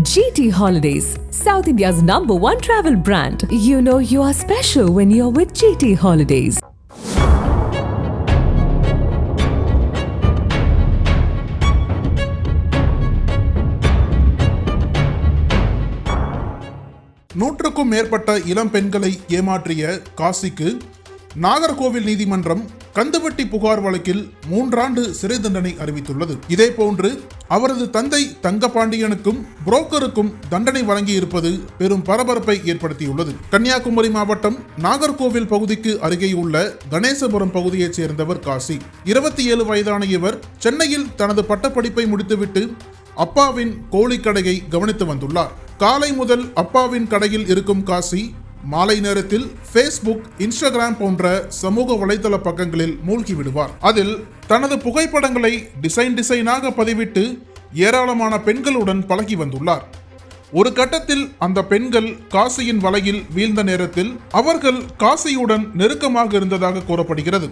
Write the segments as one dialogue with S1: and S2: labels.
S1: GT Holidays, South India's number one travel brand. You know you are special when you're with GT Holidays.
S2: நூற்றுக்கும் மேற்பட்ட இளம் பெண்களை ஏமாற்றிய காசிக்கு நாகர்கோவில் நீதிமன்றம் கந்துவட்டி புகார் வழக்கில் மூன்றாண்டு சிறை தண்டனை அறிவித்துள்ளது இதேபோன்று அவரது தந்தை தங்கபாண்டியனுக்கும் புரோக்கருக்கும் தண்டனை வழங்கியிருப்பது பெரும் பரபரப்பை ஏற்படுத்தியுள்ளது. கன்னியாகுமரி மாவட்டம் நாகர்கோவில் பகுதிக்கு அருகேயுள்ள கணேசபுரம் பகுதியைச் சேர்ந்தவர் காசி. இருபத்தி ஏழு வயதான இவர் சென்னையில் தனது பட்டப்படிப்பை முடித்துவிட்டு அப்பாவின் கோழிக்கடையை கவனித்து வந்துள்ளார். காலை முதல் அப்பாவின் கடையில் இருக்கும் காசி மாலை நேரத்தில் ஃபேஸ்புக் இன்ஸ்டாகிராம் போன்ற சமூக வலைதள பக்கங்களில் மூழ்கி விடுவார். அதில் தனது புகைப்படங்களை டிசைன் டிசைனாக பதிவிட்டு ஏராளமான பெண்களுடன் பழகி வந்துள்ளார். ஒரு கட்டத்தில் அந்த பெண்கள் காசியின் வலையில் வீழ்ந்த நேரத்தில் அவர்கள் காசியுடன் நெருக்கமாக இருந்ததாக கூறப்படுகிறது.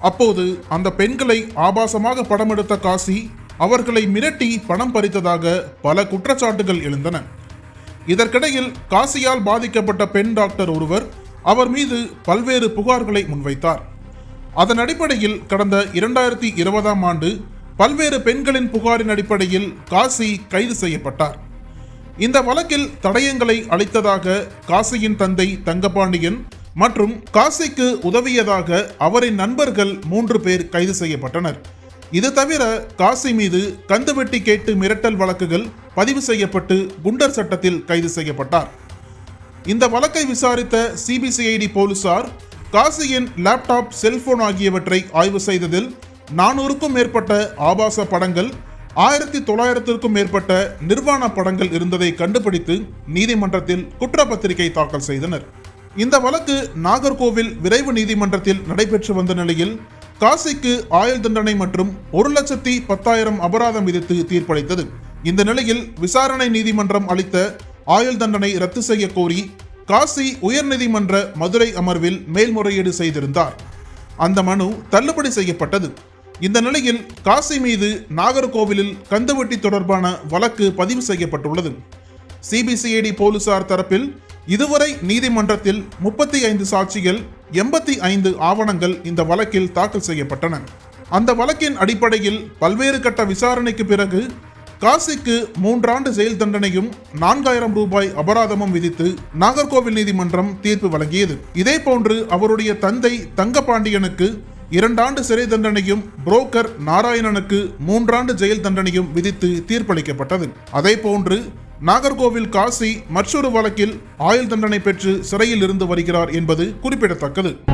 S2: அப்போது அந்த பெண்களை ஆபாசமாக படமெடுத்த காசி அவர்களை மிரட்டி பணம் பறித்ததாக பல குற்றச்சாட்டுகள் எழுந்தன. இதற்கிடையில் காசியால் பாதிக்கப்பட்ட பெண் டாக்டர் ஒருவர் அவர் மீது பல்வேறு புகார்களை முன்வைத்தார். அதன் அடிப்படையில் கடந்த இரண்டாயிரத்தி இருபதாம் ஆண்டு பல்வேறு பெண்களின் புகாரின் அடிப்படையில் காசி கைது செய்யப்பட்டார். இந்த வழக்கில் தடயங்களை அளித்ததாக காசியின் தந்தை தங்கபாண்டியன் மற்றும் காசிக்கு உதவியதாக அவரின் நண்பர்கள் மூன்று பேர் கைது செய்யப்பட்டனர். இது தவிர காசி மீது கந்து வெட்டி கேட்டு மிரட்டல் வழக்குகள் பதிவு செய்யப்பட்டு குண்டர் சட்டத்தில் கைது செய்யப்பட்டார். இந்த வழக்கை விசாரித்த சிபிசிஐடி போலீசார் காசியின் லேப்டாப் செல்போன் ஆகியவற்றை ஆய்வு செய்ததில் நானூறுக்கும் மேற்பட்ட ஆபாச படங்கள் ஆயிரத்தி தொள்ளாயிரத்திற்கும் மேற்பட்ட நிர்வாண படங்கள் இருந்ததை கண்டுபிடித்து நீதிமன்றத்தில் குற்றப்பத்திரிகை தாக்கல் செய்தனர். இந்த வழக்கு நாகர்கோவில் விரைவு நீதிமன்றத்தில் நடைபெற்று வந்த நிலையில் காசிக்கு ஆயுள் தண்டனை மற்றும் ஒரு லட்சத்தி பத்தாயிரம் அபராதம் விதித்து தீர்ப்பளித்தது. இந்த நிலையில் விசாரணை நீதிமன்றம் அளித்த ஆயுள் தண்டனை ரத்து செய்ய கோரி காசி உயர்நீதிமன்ற மதுரை அமர்வில் மேல்முறையீடு செய்திருந்தார். அந்த மனு தள்ளுபடி செய்யப்பட்டது. இந்த நிலையில் காசி மீது நாகர்கோவிலில் கந்துவட்டி தொடர்பான வழக்கு பதிவு செய்யப்பட்டுள்ளது. சிபிசிஐடி போலீசார் தரப்பில் இதுவரை நீதிமன்றத்தில் முப்பத்தி ஐந்து சாட்சிகள் எண்பத்தி ஐந்து ஆவணங்கள் இந்த வழக்கில் தாக்கல் செய்யப்பட்டன. அந்த வழக்கின் அடிப்படையில் பல்வேறு கட்ட விசாரணைக்கு பிறகு காசிக்கு மூன்றாண்டு ஜெயில் தண்டனையும் நான்காயிரம் ரூபாய் அபராதமும் விதித்து நாகர்கோவில் நீதிமன்றம் தீர்ப்பு வழங்கியது. இதேபோன்று அவருடைய தந்தை தங்கபாண்டியனுக்கு இரண்டாண்டு சிறை தண்டனையும் புரோக்கர் நாராயணனுக்கு மூன்றாண்டு ஜெயில் தண்டனையும் விதித்து தீர்ப்பளிக்கப்பட்டது. அதேபோன்று நாகர்கோவில் காசி மற்றொரு வழக்கில் ஆயுள் தண்டனை பெற்று சிறையில் இருந்து வருகிறார் என்பது குறிப்பிடத்தக்கது.